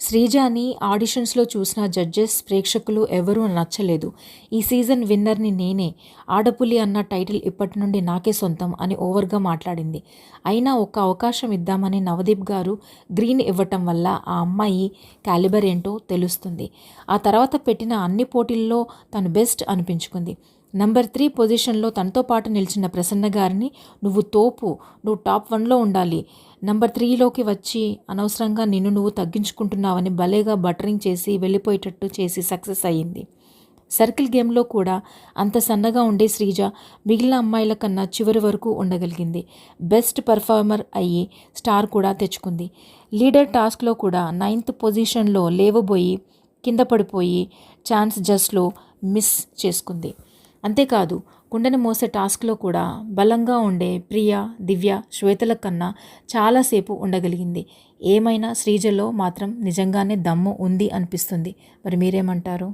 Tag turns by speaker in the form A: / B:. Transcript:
A: శ్రీజాని ఆడిషన్స్లో చూసిన జడ్జెస్ ప్రేక్షకులు ఎవరూ నచ్చలేదు. ఈ సీజన్ విన్నర్ని నేనే ఆడపులి అన్న టైటిల్ ఇప్పటి నుండి నాకే సొంతం అని ఓవర్గా మాట్లాడింది. అయినా ఒక అవకాశం ఇద్దామని నవదీప్ గారు గ్రీన్ ఇవ్వటం వల్ల ఆ అమ్మాయి క్యాలిబర్ ఏంటో తెలుస్తుంది. ఆ తర్వాత పెట్టిన అన్ని పోటీల్లో తను బెస్ట్ అనిపించుకుంది. నంబర్ త్రీ పొజిషన్లో తనతో పాటు నిలిచిన ప్రసన్న గారిని నువ్వు తోపు నువ్వు టాప్ వన్లో ఉండాలి. నంబర్ త్రీలోకి వచ్చి అనవసరంగా నిన్ను నువ్వు తగ్గించుకుంటున్నావని భలేగా బటరింగ్ చేసి వెళ్ళిపోయేటట్టు చేసి సక్సెస్ అయ్యింది. సర్కిల్ గేమ్లో కూడా అంత సన్నగా ఉండే శ్రీజ మిగిలిన అమ్మాయిల కన్నా చివరి వరకు ఉండగలిగింది. బెస్ట్ పర్ఫార్మర్ అయ్యి స్టార్ కూడా తెచ్చుకుంది. లీడర్ టాస్క్లో కూడా నైన్త్ పొజిషన్లో లేవబోయి కింద పడిపోయి ఛాన్స్ జస్ట్లో మిస్ చేసుకుంది. అంతేకాదు కుండని మోసే టాస్క్లో కూడా బలంగా ఉండే ప్రియ దివ్య శ్వేతల కన్నా చాలాసేపు ఉండగలిగింది. ఏమైనా శ్రీజలో మాత్రం నిజంగానే దమ్ము ఉంది అనిపిస్తుంది. మరి మీరేమంటారు?